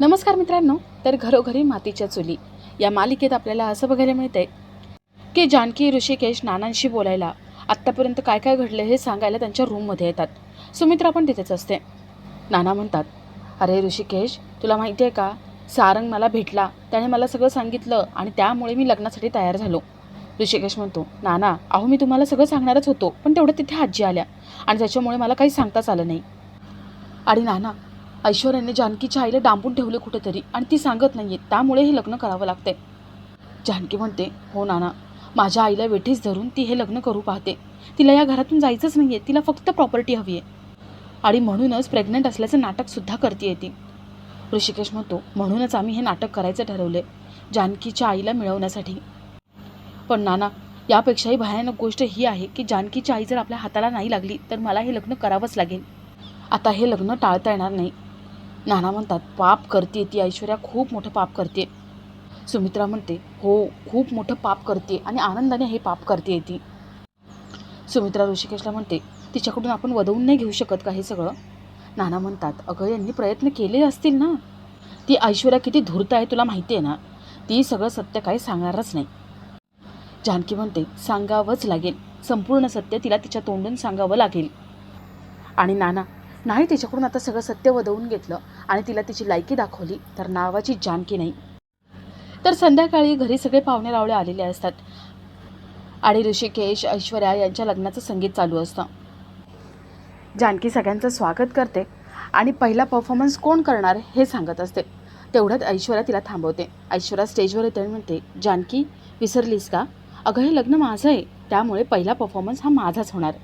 नमस्कार मित्रांनो तर घरोघरी मातीच्या चुली. या मालिकेत आपल्याला असं बघायला मिळतंय की जानकी ऋषिकेश नानांशी बोलायला आत्तापर्यंत काय काय घडलं हे सांगायला त्यांच्या रूममध्ये येतात. सुमित्रा पण तिथेच असते. नाना म्हणतात अरे ऋषिकेश तुला माहिती आहे का? सारंग मला भेटला. त्याने मला सगळं सांगितलं आणि त्यामुळे मी लग्नासाठी तयार झालो. ऋषिकेश म्हणतो नाना अहो मी तुम्हाला सगळं सांगणारच होतो पण तेवढं तिथे आजी आल्या आणि त्याच्यामुळे मला काही सांगताच आलं नाही. आणि नाना ऐश्वर्याने जानकीच्या आईला डांबून ठेवले कुठेतरी आणि ती सांगत नाही आहे त्यामुळे हे लग्न करावं लागते जानकी म्हणते हो नाना माझ्या आईला वेठीस धरून ती हे लग्न करू पाहते. तिला या घरातून जायचंच नाही आहे तिला फक्त प्रॉपर्टी हवी आहे आणि म्हणूनच प्रेग्नंट असल्याचं नाटकसुद्धा करते ती. ऋषिकेश म्हणतो म्हणूनच आम्ही हे नाटक करायचं ठरवले जानकीच्या आईला मिळवण्यासाठी. पण नाना यापेक्षाही भयानक गोष्ट ही आहे की जानकीची आई जर आपल्या हाताला नाही लागली तर मला हे लग्न करावंच लागेल. आता हे लग्न टाळता येणार नाही. नाना म्हणतात पाप करते ती ऐश्वर्या खूप मोठं पाप करते सुमित्रा म्हणते हो खूप मोठं पाप करते आणि आनंदाने हे पाप करते ती. सुमित्रा ऋषिकेशला म्हणते तिच्याकडून आपण वदवून नाही घेऊ शकत का हे सगळं? नाना म्हणतात अगं यांनी प्रयत्न केले असतील ना? ती ऐश्वर्या किती धूर्त आहे तुला माहिती आहे ना? ती सगळं सत्य काही सांगणारच नाही. जानकी म्हणते सांगावंच लागेल. संपूर्ण सत्य तिला तिच्या तोंडून सांगावं लागेल. आणि नाना नाही तिच्याकडून आता सगळं सत्य वदवून घेतलं आणि तिला तिची लायकी दाखवली तर नावाची जानकी नाही. तर संध्याकाळी घरी सगळे पाहुणे रावळे आलेले असतात आणि ऋषिकेश ऐश्वर्या यांच्या लग्नाचं संगीत चालू असतं. जानकी सगळ्यांचं स्वागत करते आणि पहिला परफॉर्मन्स कोण करणार हे सांगत असते. तेवढ्यात ऐश्वर्या तिला थांबवते. ऐश्वर्या स्टेजवर येते आणि म्हणते जानकी विसरलीस का? अगं हे लग्न माझं आहे. त्यामुळे पहिला परफॉर्मन्स हा माझाच होणार.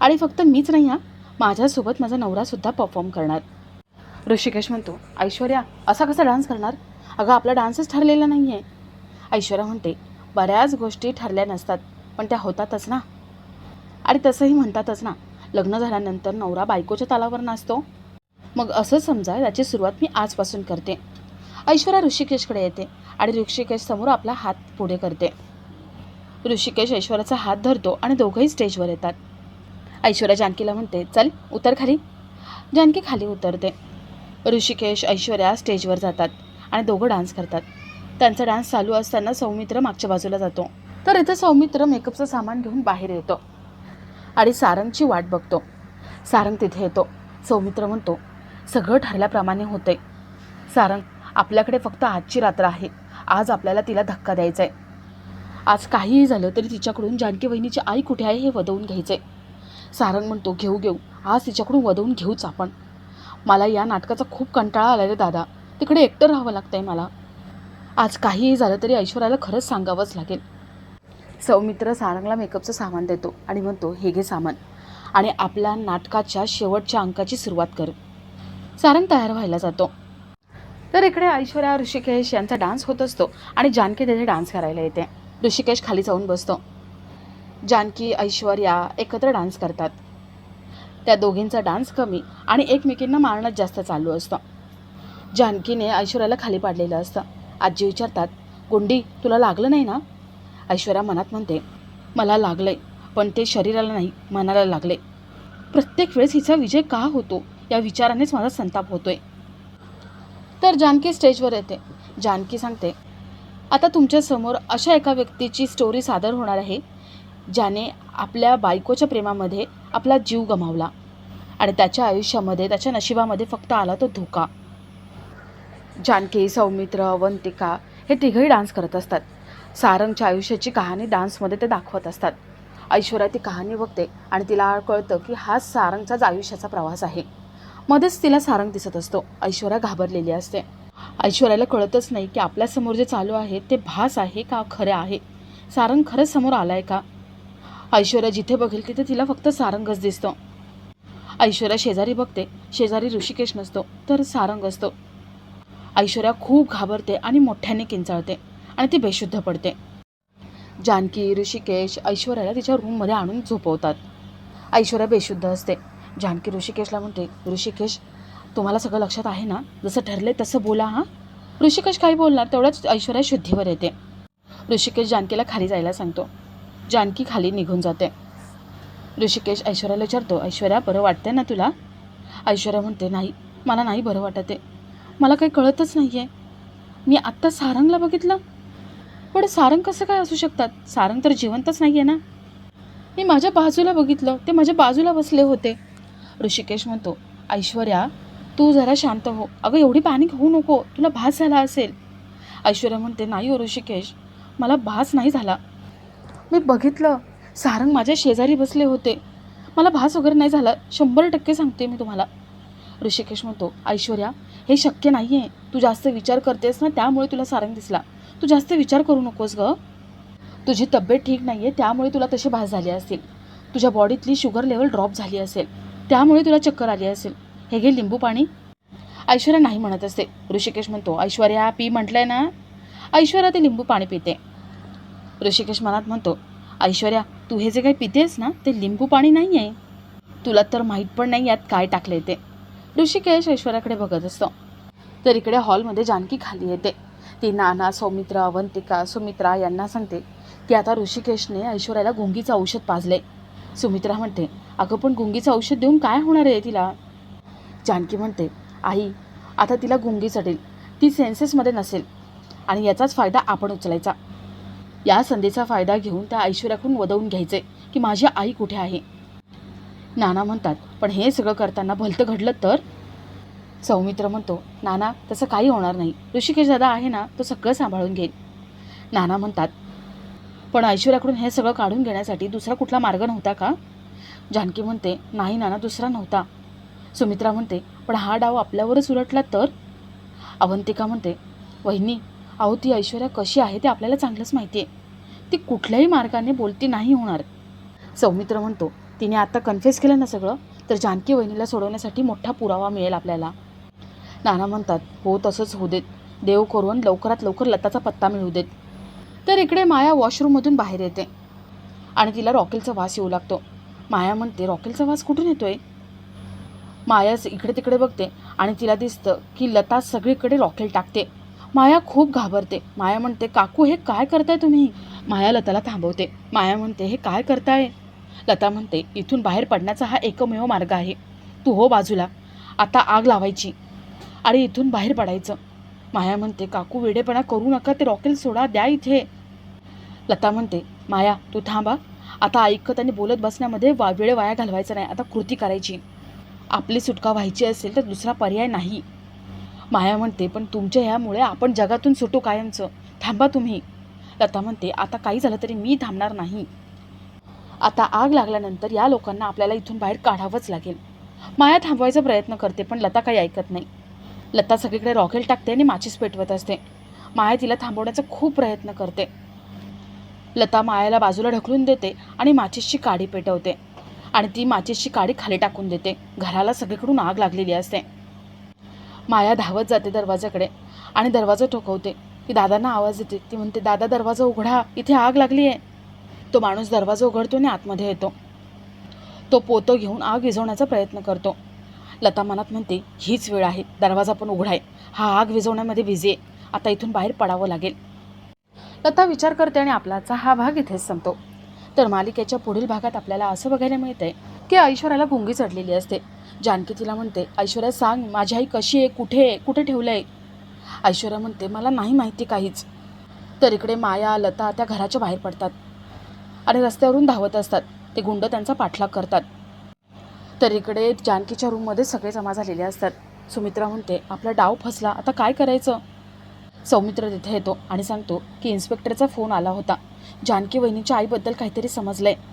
आणि फक्त मीच नाही हा. माझ्यासोबत माझा नवरासुद्धा परफॉर्म करणार. ऋषिकेश म्हणतो ऐश्वर्या असा कसा डान्स करणार? अगं आपला डान्सच ठरलेला नाही आहे ऐश्वर्या म्हणते बऱ्याच गोष्टी ठरल्या नसतात पण त्या होतातच ना. आणि तसंही म्हणतातच ना लग्न झाल्यानंतर नवरा बायकोच्या तालावर नाचतो. मग असं समजा याची सुरुवात मी आजपासून करते. ऐश्वर्या ऋषिकेशकडे येते आणि ऋषिकेश समोर आपला हात पुढे करते. ऋषिकेश ऐश्वर्याचा हात धरतो आणि दोघंही स्टेजवर येतात. ऐश्वर्या जानकीला म्हणते चल उतर खाली. जानकी खाली उतरते. ऋषिकेश ऐश्वर्या स्टेजवर जातात आणि दोघं डान्स करतात. त्यांचा डान्स चालू असताना सौमित्र मागच्या बाजूला जातो. तर इथं सौमित्र मेकअपचं सामान घेऊन बाहेर येतो आणि सारंगची वाट बघतो. सारंग तिथे येतो. सौमित्र म्हणतो सगळं ठरल्याप्रमाणे होतंय. सारंग आपल्याकडे फक्त आजची रात्र आहे. आज आपल्याला तिला धक्का द्यायचा आहे आज काहीही झालं तरी तिच्याकडून जानकी वहिनीची आई कुठे आहे हे वदवून घ्यायचं आहे सारंग म्हणतो घेऊ घेऊ. आज तिच्याकडून वदवून घेऊच आपण. मला या नाटकाचा खूप कंटाळा आला रे दादा. तिकडे एकटं राहावं लागतंय मला. आज काहीही झालं तरी ऐश्वर्याला खरंच सांगावंच लागेल. सौमित्र सारंगला मेकअपचं सामान देतो आणि म्हणतो हे घे सामान. आणि आपल्या नाटकाच्या शेवटच्या अंकाची सुरुवात कर. सारंग तयार व्हायला जातो. तर इकडे ऐश्वर्या ऋषिकेश यांचा डान्स होत असतो आणि जानकी तिथे डान्स करायला येते. ऋषिकेश खाली जाऊन बसतो. जानकी ऐश्वर्या एकत्र डान्स करतात. त्या दोघींचा डान्स कमी आणि एकमेकींना मारणं जास्त चालू असतं. जानकीने ऐश्वर्याला खाली पाडलेलं असतं. आजी विचारतात गुंडी तुला लागलं नाही ना? ऐश्वर्या मनात म्हणते मला लागलंय पण ते शरीराला नाही मनाला लागले प्रत्येक वेळेस हिचा विजय का होतो या विचारानेच माझा संताप होतोय. तर जानकी स्टेजवर येते. जानकी सांगते आता तुमच्यासमोर अशा एका व्यक्तीची स्टोरी सादर होणार आहे ज्याने आपल्या बायकोच्या प्रेमामध्ये आपला जीव गमावला. आणि त्याच्या आयुष्यामध्ये त्याच्या नशिबामध्ये फक्त आला तो धोका. जानकी सौमित्र अवंतिका हे तिघही डान्स करत असतात. सारंगच्या आयुष्याची कहाणी डान्समध्ये ते दाखवत असतात. ऐश्वर्या ती कहाणी बघते आणि तिला कळतं की हा सारंगचाच आयुष्याचा प्रवास आहे. मध्येच तिला सारंग दिसत असतो. ऐश्वर्या घाबरलेली असते. ऐश्वर्याला कळतच नाही की आपल्यासमोर जे चालू आहे ते भास आहे का खरं आहे? सारंग खरंच समोर आला आहे का? ऐश्वर्या जिथे बघेल तिथे तिला फक्त सारंगच दिसतो. ऐश्वर्या शेजारी बघते शेजारी ऋषिकेश नसतो तर सारंग असतो. ऐश्वर्या खूप घाबरते आणि मोठ्याने किंचाळते आणि ती बेशुद्ध पडते. जानकी ऋषिकेश ऐश्वर्याला तिच्या रूममध्ये आणून झोपवतात. ऐश्वर्या बेशुद्ध असते. जानकी ऋषिकेशला म्हणते ऋषिकेश तुम्हाला सगळं लक्षात आहे ना? जसं ठरले तसं बोला हां? ऋषिकेश काही बोलणार तेवढ्याच ऐश्वर्या शुद्धीवर येते. ऋषिकेश जानकीला खाली जायला सांगतो. जानकी खाली निघून जाते. ऋषिकेश ऐश्वर्याला विचारतो ऐश्वर्या बरं वाटते ना तुला? ऐश्वर्या म्हणते नाही मला नाही बरं वाटत आहे. मला काही कळतच नाही आहे मी आत्ता सारंगला बघितलं. पण सारंग कसं काय असू शकतात? सारंग तर जिवंतच नाही आहे ना? मी माझ्या बाजूला बघितलं. ते माझ्या बाजूला बसले होते. ऋषिकेश म्हणतो ऐश्वर्या तू जरा शांत हो. अगं एवढी पॅनिक होऊ नको. तुला भास झाला असेल. ऐश्वर्या म्हणते नाही हो ऋषिकेश. मला भास नाही झाला. मी बघितलं. सारंग माझ्या शेजारी बसले होते. मला भास वगैरे नाही झाला. शंभर टक्के सांगते मी तुम्हाला. ऋषिकेश म्हणतो ऐश्वर्या हे शक्य नाही आहे तू जास्त विचार करतेस ना त्यामुळे तुला सारंग दिसला. तू जास्त विचार करू नकोस गं. तुझी तब्येत ठीक नाही आहे त्यामुळे तुला तसे भास झाले असतील. तुझ्या बॉडीतली शुगर लेवल ड्रॉप झाली असेल. त्यामुळे तुला चक्कर आली असेल. हे घे लिंबू पाणी. ऐश्वर्या नाही म्हणत असते ऋषिकेश म्हणतो ऐश्वर्या पी म्हटलंय ना. ऐश्वर्या ते लिंबू पाणी पिते. ऋषिकेश मनात म्हणतो ऐश्वर्या तू हे जे काही पितेस ना ते लिंबू पाणी नाही आहे तुला तर माहीत पण नाही यात काय टाकले ते. ऋषिकेश ऐश्वर्याकडे बघत असतो. तर इकडे हॉलमध्ये जानकी खाली येते. ती नाना सौमित्रा अवंतिका सुमित्रा यांना सांगते की आता ऋषिकेशने ऐश्वर्याला गुंगीचं औषध पाजले सुमित्रा म्हणते अगं पण गुंगीचं औषध देऊन काय होणार आहे तिला? जानकी म्हणते आई आता तिला गुंगी चढेल. ती सेन्सेसमध्ये नसेल आणि याचाच फायदा आपण उचलायचा. या संधीचा फायदा घेऊन त्या ऐश्वर्याकडून वदवून घ्यायचे की माझी आई कुठे आहे? नाना म्हणतात पण हे सगळं करताना भलतं घडलं तर? सौमित्र म्हणतो नाना तसं काही होणार नाही. ऋषिकेश दादा आहे ना तो सगळं सांभाळून घेईल. नाना म्हणतात पण ऐश्वर्याकडून हे सगळं काढून घेण्यासाठी दुसरा कुठला मार्ग नव्हता का? जानकी म्हणते नाही नाना दुसरा नव्हता. सुमित्रा म्हणते पण हा डाव आपल्यावरच उलटला तर? अवंतिका म्हणते वहिनी अहो ती ऐश्वर्या कशी आहे ते आपल्याला चांगलंच माहिती आहे. ती कुठल्याही मार्गाने बोलती नाही होणार. सौमित्र म्हणतो तिने आता कन्फेस केलं ना सगळं तर जानकी वहिनीला सोडवण्यासाठी मोठा पुरावा मिळेल आपल्याला. नाना म्हणतात हो तसंच होऊ देत. देव करून लवकरात लवकर लताचा पत्ता मिळू देत. तर इकडे माया वॉशरूममधून बाहेर येते. आणि तिला रॉकेलचा वास येऊ लागतो. माया म्हणते रॉकेलचा वास कुठून येतोय? मायाच इकडे तिकडे बघते आणि तिला दिसतं की लता सगळीकडे रॉकेल टाकते. माया खूप घाबरते. माया म्हणते काकू हे काय करताय तुम्ही? माया लताला थांबवते. माया म्हणते हे काय करताय? लता म्हणते इथून बाहेर पडण्याचा हा एकमेव मार्ग आहे. तू हो बाजूला. आता आग लावायची. आणि इथून बाहेर पडायचं. माया म्हणते काकू वेडेपणा करू नका. ते रॉकेल सोडा. द्या इथे. लता म्हणते माया तू थांबा. आता ऐकत आणि बोलत बसण्यामध्ये वा वेळ वाया घालवायचा नाही. आता कृती करायची. आपली सुटका व्हायची असेल तर दुसरा पर्याय नाही. माया म्हणते पण तुमच्या ह्यामुळे आपण जगातून सुटू कायमचं. थांबा तुम्ही. लता म्हणते आता काही झालं तरी मी थांबणार नाही. आता आग लागल्यानंतर या लोकांना आपल्याला इथून बाहेर काढावंच लागेल. माया थांबवायचा प्रयत्न करते पण लता काही ऐकत नाही. लता सगळीकडे रॉकेल टाकते आणि माचीस पेटवत असते. माया तिला थांबवण्याचा खूप प्रयत्न करते. लता मायाला बाजूला ढकलून देते आणि माचीसची काडी पेटवते. आणि ती माचीसची काडी खाली टाकून देते. घराला सगळीकडून आग लागलेली असते. माया धावत जाते दरवाजाकडे आणि दरवाजा ठोकवते. ती दादांना आवाज देते. ती म्हणते दादा दरवाजा उघडा. इथे आग लागली आहे तो माणूस दरवाजा उघडतो आणि आतमध्ये येतो. तो पोतो घेऊन आग विझवण्याचा प्रयत्न करतो. लता मनात म्हणते हीच वेळ आहे. दरवाजा पण उघडाय. हा आग विझवण्यामध्ये बिझी आहे. आता इथून बाहेर पडावं लागेल. लता विचार करते आणि आपलाचा हा भाग इथेच संपतो. तर मालिकेच्या पुढील भागात आपल्याला असं बघायला मिळतंय की ऐश्वर्याला गुंगी चढलेली असते. जानकी तिला म्हणते ऐश्वर्या सांग माझी आई कशी आहे कुठे आहे कुठे ठेवलं आहे ऐश्वर्या म्हणते मला नाही माहिती काहीच. तर इकडे माया लता त्या घराच्या बाहेर पडतात आणि रस्त्यावरून धावत असतात. ते गुंड त्यांचा पाठलाग करतात. तर इकडे जानकीच्या रूममध्ये सगळे जमा झालेले असतात. सुमित्रा म्हणते आपला डाव फसला आता काय करायचं? सौमित्र तिथे येतो आणि सांगतो की इन्स्पेक्टरचा फोन आला होता. जानकी वहिनीच्या आईबद्दल काहीतरी समजलं आहे